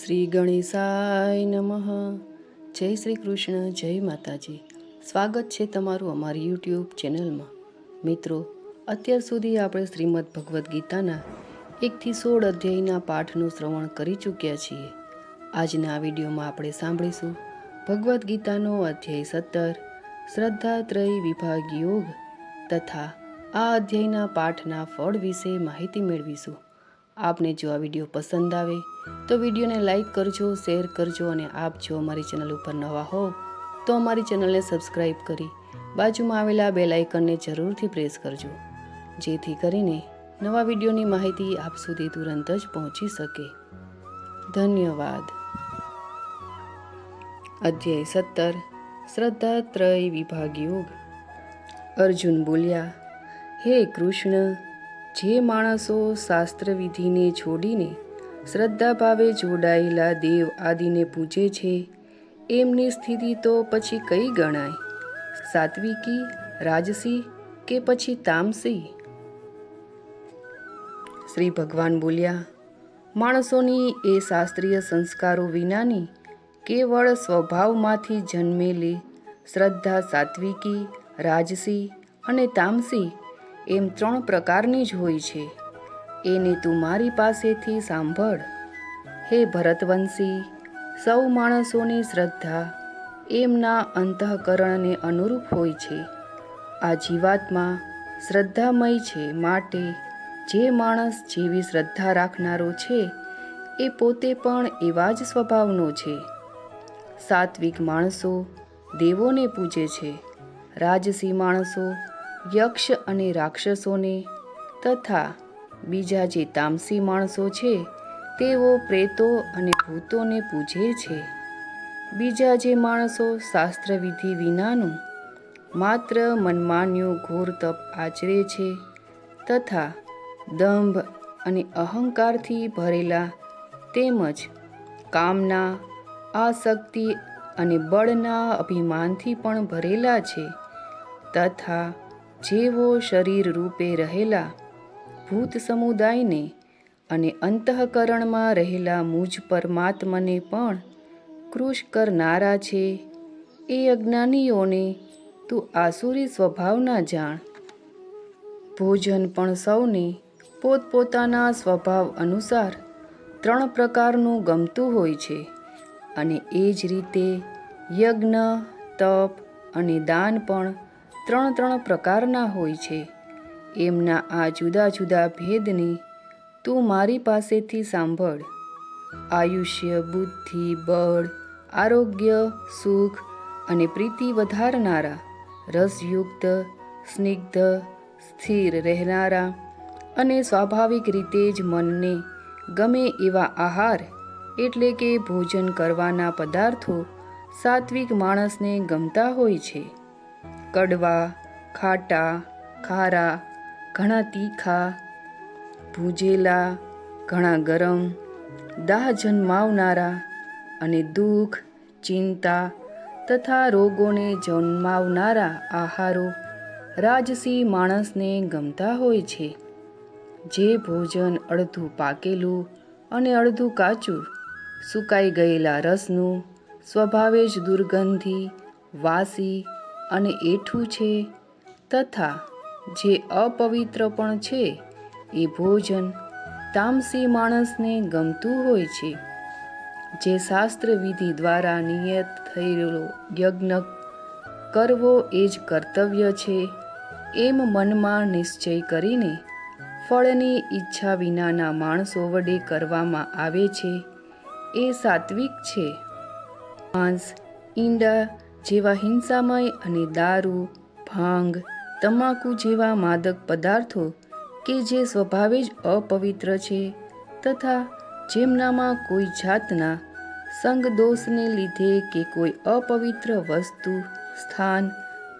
શ્રી ગણેશાય નમઃ. જય શ્રી કૃષ્ણ, જય માતાજી. સ્વાગત છે તમારું અમારી યુટ્યુબ ચેનલમાં. મિત્રો, અત્યાર સુધી આપણે શ્રીમદ ભગવદ્ ગીતાના એકથી સોળ અધ્યાયના પાઠનું શ્રવણ કરી ચૂક્યા છીએ. આજના વિડીયોમાં આપણે સાંભળીશું ભગવદ્ ગીતાનો અધ્યાય સત્તર શ્રદ્ધાત્રય વિભાગ યોગ, તથા આ અધ્યાયના પાઠના ફળ વિશે માહિતી મેળવીશું. આપને જો આ વીડિયો પસંદ આવે, તો વિડીયોને લાઈક કરજો, શેર કરજો અને આપ જો અમારી ચેનલ ઉપર નવા હો, તો અમારી ચેનલને સબસ્ક્રાઈબ કરી બાજુમાં આવેલા બેલ આઇકનને જરૂરથી પ્રેસ કરજો. જેથી કરીને નવા વિડીયોની માહિતી આપ સુધી તુરંત જ પહોંચી શકે. ધન્યવાદ. અધ્યાય સત્તર. શ્રદ્ધાત્રય વિભાગ યોગ અર્જુન બોલ્યા, હે કૃષ્ણ જે માણસો શાસ્ત્ર વિધિને છોડીને શ્રદ્ધા ભાવે જોડાયેલા દેવ આદિને પૂજે છે, એમની સ્થિતિ તો પછી કઈ ગણાય? સાત્વિકી, રાજસી કે પછી તામસી? શ્રી ભગવાન બોલ્યા, માણસોની એ શાસ્ત્રીય સંસ્કારો વિનાની કેવળ સ્વભાવમાંથી જન્મેલી શ્રદ્ધા સાત્વિકી, રાજસી અને તામસી એમ ત્રણ પ્રકારની જ હોય છે. એને તું મારી પાસેથી સાંભળ. હે ભરતવંશી, સૌ માણસોની શ્રદ્ધા એમના અંતઃકરણને અનુરૂપ હોય છે. આ જીવાત્મા શ્રદ્ધામય છે માટે જે માણસ જેવી શ્રદ્ધા રાખનારો છે, એ પોતે પણ એવા જ સ્વભાવનો છે. સાત્વિક માણસો દેવોને પૂજે છે. રાજસી માણસો યક્ષ અને રાક્ષસોને તથા બીજા જે તામસી માણસો છે, તેઓ પ્રેતો અને ભૂતોને પૂજે છે. બીજા જે માણસો શાસ્ત્રવિધિ વિનાનું માત્ર મનમાન્યું ઘોર તપ આચરે છે તથા દંભ અને અહંકારથી ભરેલા તેમજ કામના, આસક્તિ અને બળના અભિમાનથી પણ ભરેલા છે તથા જેવો શરીર રૂપે રહેલા ભૂત સમુદાયને અને અંતઃકરણમાં રહેલા મુજ પરમાત્મને પણ કૃશ કરનારા છે. એ અજ્ઞાનીઓને તું આસુરી સ્વભાવના જાણ. ભોજન પણ સૌને પોતપોતાના સ્વભાવ અનુસાર ત્રણ પ્રકારનું ગમતું હોય છે અને એ જ રીતે યજ્ઞ, તપ અને દાન પણ ત્રણ ત્રણ પ્રકારના હોય છે. એમના આ જુદા જુદા ભેદને તું મારી પાસેથી સાંભળ. આયુષ્ય, બુદ્ધિ, બળ, આરોગ્ય, સુખ અને પ્રીતિ વધારનારા, રસયુક્ત, સ્નિગ્ધ, સ્થિર રહેનારા અને સ્વાભાવિક રીતે જ મનને ગમે એવા આહાર એટલે કે ભોજન કરવાના પદાર્થો સાત્વિક માણસને ગમતા હોય છે. કડવા, ખાટા, ખારા, ઘણા તીખા, ભૂજેલા, ઘણા ગરમ દાહ જન્માવનારા અને દુઃખ, ચિંતા તથા રોગોને જન્માવનારા આહારો રાજસી માણસને ગમતા હોય છે. જે ભોજન અડધું પાકેલું અને અડધું કાચું, સુકાઈ ગયેલા રસનું સ્વભાવે જ દુર્ગંધી, વાસી અને એઠું છે, તથા જે અપવિત્ર પણ છે, એ ભોજન તામસી માણસને ગમતું હોય છે. જે શાસ્ત્ર વિધિ દ્વારા નિયત થયેલો યજ્ઞ કરવો એ જ કર્તવ્ય છે, એમ મનમાં નિશ્ચય કરીને ફળની ઈચ્છા વિનાના માણસો વડે કરવામાં આવે છે, એ સાત્વિક છે. માંસ, ઈંડા જેવા હિંસામય અને દારૂ, ભાંગ, તમાકુ જેવા માદક પદાર્થો કે જે સ્વભાવે જ અપવિત્ર છે તથા જેમનામાં કોઈ જાતના સંગ દોષને લીધે કે કોઈ અપવિત્ર વસ્તુ, સ્થાન,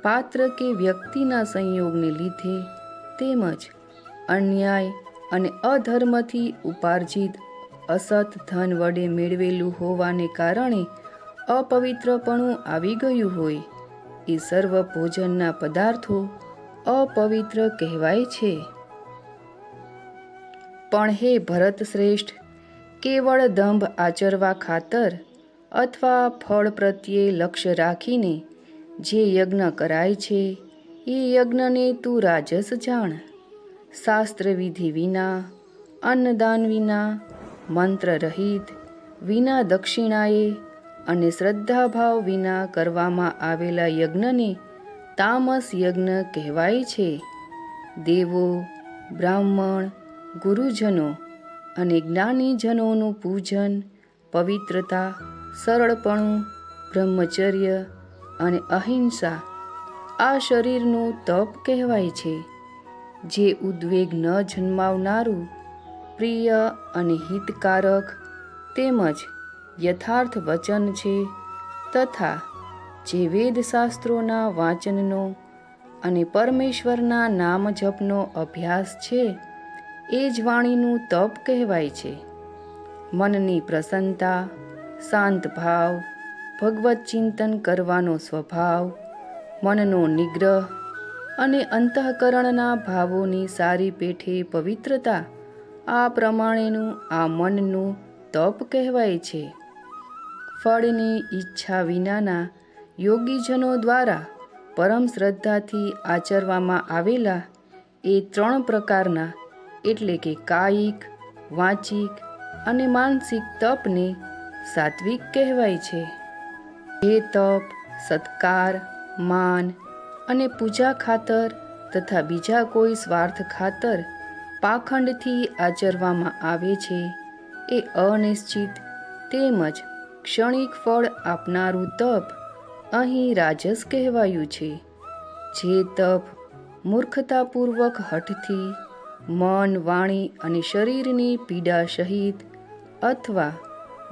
પાત્ર કે વ્યક્તિના સંયોગને લીધે તેમજ અન્યાય અને અધર્મથી ઉપાર્જિત અસત ધન વડે મેળવેલું હોવાને કારણે અપવિત્રપણું આવી ગયું હોય. એ સર્વ ભોજનના પદાર્થો અપવિત્ર કહેવાય છે. પણ હે ભરત શ્રેષ્ઠ, કેવળ દંભ આચરવા ખાતર અથવા ફળ પ્રત્યે લક્ષ્ય રાખીને જે યજ્ઞ કરાય છે, એ યજ્ઞને તું રાજસ જાણ. શાસ્ત્ર વિધિ વિના, અન્નદાન વિના, મંત્ર રહિત, વિના દક્ષિણાએ અને શ્રદ્ધાભાવ વિના કરવામાં આવેલા યજ્ઞને તામસ યજ્ઞ કહેવાય છે. દેવો, બ્રાહ્મણ, ગુરુજનો અને જ્ઞાનીજનોનું પૂજન, પવિત્રતા, સરળપણું, બ્રહ્મચર્ય અને અહિંસા આ શરીરનું તપ કહેવાય છે. જે ઉદ્વેગ ન જન્માવનારું, પ્રિય અને હિતકારક તેમજ યથાર્થ વચન છે તથા જે વેદશાસ્ત્રોના વાંચનનો અને પરમેશ્વરના નામ જપનો અભ્યાસ છે, એ જ વાણીનું તપ કહેવાય છે. મનની પ્રસન્નતા, શાંત ભાવ, ભગવત ચિંતન કરવાનો સ્વભાવ, મનનો નિગ્રહ અને અંતઃકરણના ભાવોની સારી પેઠે પવિત્રતા, આ પ્રમાણેનું આ મનનું તપ કહેવાય છે. ફળની ઈચ્છા વિનાના યોગીજનો દ્વારા પરમ શ્રદ્ધાથી આચરવામાં આવેલા એ ત્રણ પ્રકારના એટલે કે કાયિક, વાંચિક અને માનસિક તપને સાત્વિક કહેવાય છે. જે તપ, સત્કાર, માન અને પૂજા ખાતર તથા બીજા કોઈ સ્વાર્થ ખાતર પાખંડથી આચરવામાં આવે છે એ અનિશ્ચિત તેમજ ક્ષણિક ફળ આપનારું તપ અહીં રાજસ કહેવાયું છે. જે તપ મૂર્ખતાપૂર્વક હઠથી મન, વાણી અને શરીરની પીડા સહિત અથવા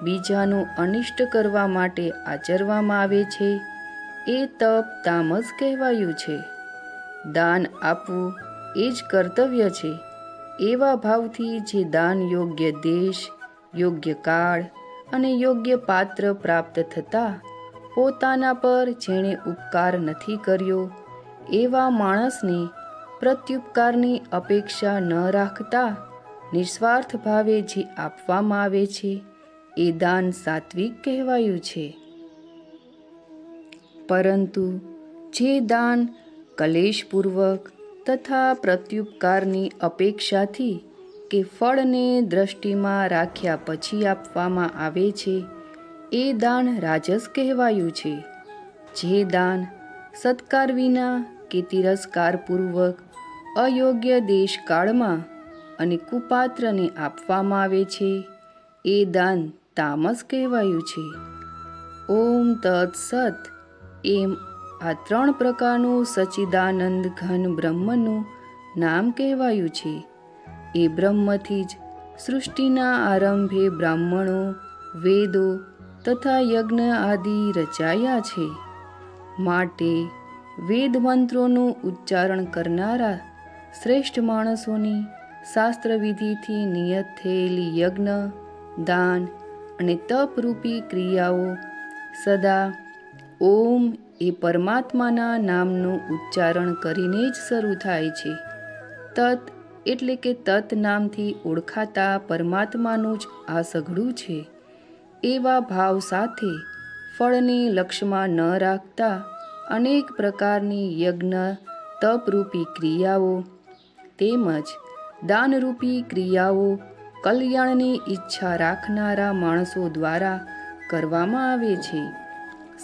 બીજાનું અનિષ્ટ કરવા માટે આચરવામાં આવે છે, એ તપ તામસ કહેવાયું છે. દાન આપવું એ જ કર્તવ્ય છે. એવા ભાવથી જે દાન યોગ્ય દેશ, યોગ્ય કાળ અને યોગ્ય પાત્ર પ્રાપ્ત થતાં પોતાના પર જેણે ઉપકાર નથી કર્યો, એવા માણસને પ્રત્યુપકારની અપેક્ષા ન રાખતા નિસ્વાર્થ ભાવે જે આપવામાં આવે છે, એ દાન સાત્વિક કહેવાયું છે. પરંતુ જે દાન કલેશપૂર્વક તથા પ્રત્યુપકારની અપેક્ષાથી કે ફળને દ્રષ્ટિમાં રાખ્યા પછી આપવામાં આવે છે, એ દાન રાજસ કહેવાયું છે. જે દાન સત્કાર વિના કે તિરસ્કારપૂર્વક અયોગ્ય દેશકાળમાં અને કુપાત્રને આપવામાં આવે છે, એ દાન તામસ કહેવાયું છે. ઓમ તત્સત એમ આ ત્રણ પ્રકારનું સચિદાનંદ ઘન બ્રહ્મનું નામ કહેવાયું છે. એ બ્રહ્મથી જ સૃષ્ટિના આરંભે બ્રાહ્મણો, વેદો તથા યજ્ઞ આદિ રચાયા છે. માટે વેદ મંત્રોનું ઉચ્ચારણ કરનારા શ્રેષ્ઠ માણસોની શાસ્ત્રવિધિથી નિયત થયેલી યજ્ઞ, દાન અને તપરૂપી ક્રિયાઓ સદા ઓમ એ પરમાત્માના નામનું ઉચ્ચારણ કરીને જ શરૂ થાય છે. તત એટલે કે તત નામથી ઓળખાતા પરમાત્માનું જ આ સઘળું છે. એવા ભાવ સાથે ફળને લક્ષ્યમાં ન રાખતા અનેક પ્રકારની યજ્ઞ, તપરૂપી ક્રિયાઓ તેમજ દાનરૂપી ક્રિયાઓ કલ્યાણની ઈચ્છા રાખનારા માણસો દ્વારા કરવામાં આવે છે.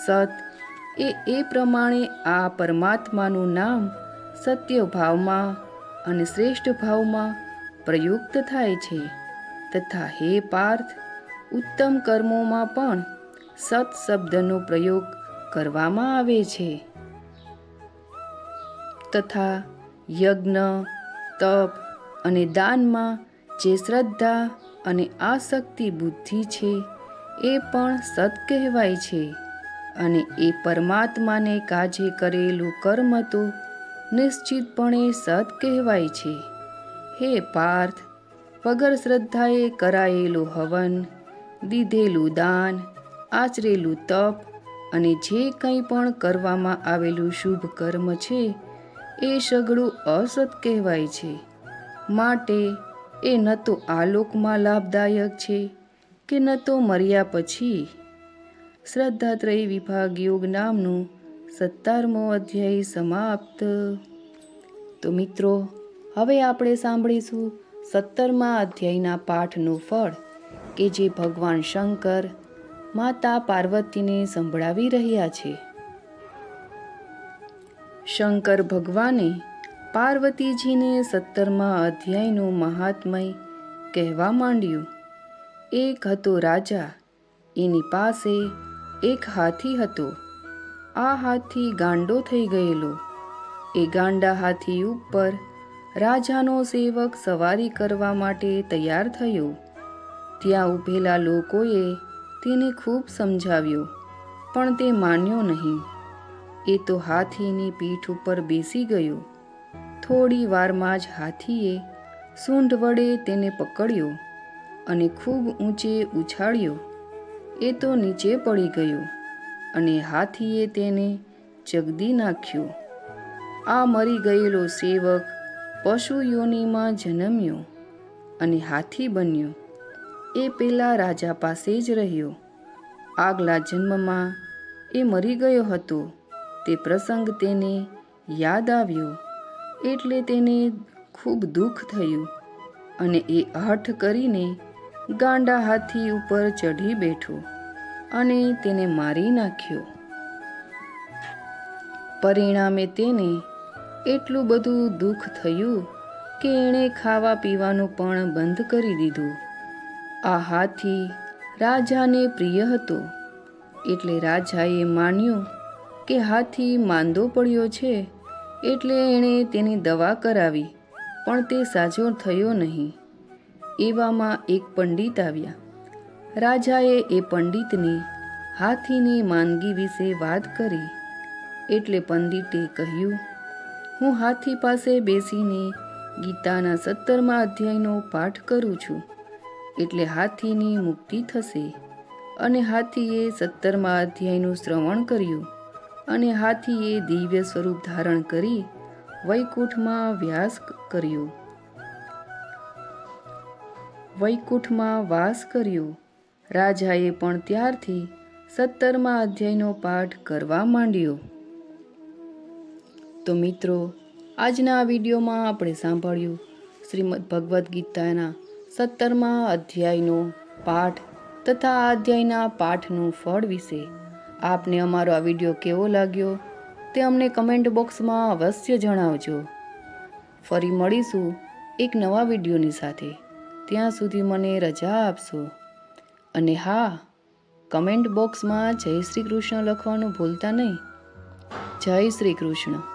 સત એ એ પ્રમાણે આ પરમાત્માનું નામ સત્ય ભાવમાં અને શ્રેષ્ઠ ભાવમાં પ્રયુક્ત થાય છે. તથા હે પાર્થ, ઉત્તમ કર્મોમાં પણ સત શબ્દનો પ્રયોગ કરવામાં આવે છે. તથા યજ્ઞ, તપ અને દાનમાં જે શ્રદ્ધા અને આસક્તિ બુદ્ધિ છે એ પણ સત કહેવાય છે. અને એ પરમાત્માને કાજે કરેલું કર્મ તો નિશ્ચિતપણે સત કહેવાય છે. હે પાર્થ, વગર શ્રદ્ધાએ કરાયેલું હવન, દીધેલું દાન, આચરેલું તપ અને જે કંઈ પણ કરવામાં આવેલું શુભ કર્મ છે, એ સઘળું અસત કહેવાય છે. માટે એ ન તો આલોકમાં લાભદાયક છે કે ન તો મર્યા પછી. શ્રદ્ધાત્રય વિભાગ યોગ નામનું સત્તારમો અધ્યાય સમાપ્ત. તો મિત્રો, હવે આપણે સાંભળીશું સત્તરમા અધ્યાયના પાઠનું ફળ કે જે ભગવાન શંકર માતા પાર્વતીને સંભળાવી રહ્યા છે. શંકર ભગવાને પાર્વતીજીને સત્તરમા અધ્યાયનું મહાત્મય કહેવા માંડ્યું. એક હતો રાજા, એની પાસે એક હાથી હતો. આ હાથી ગાંડો થઈ ગયેલો. એ ગાંડા હાથી ઉપર રાજાનો સેવક સવારી કરવા માટે તૈયાર થયો. ત્યાં ઊભેલા લોકોએ તેને ખૂબ સમજાવ્યો, પણ તે માન્યો નહીં. એ તો હાથીની પીઠ ઉપર બેસી ગયો. થોડી વારમાં જ હાથીએ સૂંઢ વડે તેને પકડ્યો અને ખૂબ ઊંચે ઉછાળ્યો. એ તો નીચે પડી ગયો. અને હાથીએ તેને જગદી નાખ્યો. આ મરી ગયેલો સેવક પશુ યોનિમાં જન્મ્યો અને હાથી બન્યો. એ પેલા રાજા પાસે જ રહ્યો. આગલા જન્મમાં એ મરી ગયો હતો. તે પ્રસંગ તેને યાદ આવ્યો એટલે તેને ખૂબ દુઃખ થયું અને એ હઠ કરીને ગાંડા હાથી ઉપર ચઢી બેઠો. અને તેને મારી નાખ્યો. પરિણામે તેને એટલું બધું દુઃખ થયું કે એણે ખાવા પીવાનું પણ બંધ કરી દીધું. આ હાથી રાજાને પ્રિય હતો. એટલે રાજાએ માન્યું કે હાથી માંદો પડ્યો છે એટલે એણે તેની દવા કરાવી, પણ તે સાજો થયો નહીં. એવામાં એક પંડિત આવ્યા. રાજાએ એ પંડિતને હાથીની માંદગી વિશે વાત કરી. એટલે પંડિતે કહ્યું, હું હાથી પાસે બેસીને ગીતાના સત્તરમા અધ્યાયનો પાઠ કરું છું. એટલે હાથીની મુક્તિ થશે. અને હાથીએ સત્તરમા અધ્યાયનું શ્રવણ કર્યું. અને હાથીએ દિવ્ય સ્વરૂપ ધારણ કરી વૈકુંઠમાં વ્યાસ કર્યો. વૈકુંઠમાં વાસ કર્યો. રાજાએ પણ ત્યારથી સત્તરમા અધ્યાયનો પાઠ કરવા માંડ્યો. તો મિત્રો, આજના આ વિડીયોમાં આપણે સાંભળ્યું શ્રીમદ ભગવદ્ ગીતાના સત્તરમા અધ્યાયનો પાઠ તથા આ અધ્યાયના પાઠનું ફળ વિશે. આપને અમારો આ વીડિયો કેવો લાગ્યો તે અમને કમેન્ટ બોક્સમાં અવશ્ય જણાવજો. ફરી મળીશું એક નવા વિડીયોની સાથે. ત્યાં સુધી મને રજા આપશો. અને હા કમેન્ટ બોક્સમાં જય શ્રી કૃષ્ણ લખવાનું ભૂલતા નહીં. જય શ્રી કૃષ્ણ.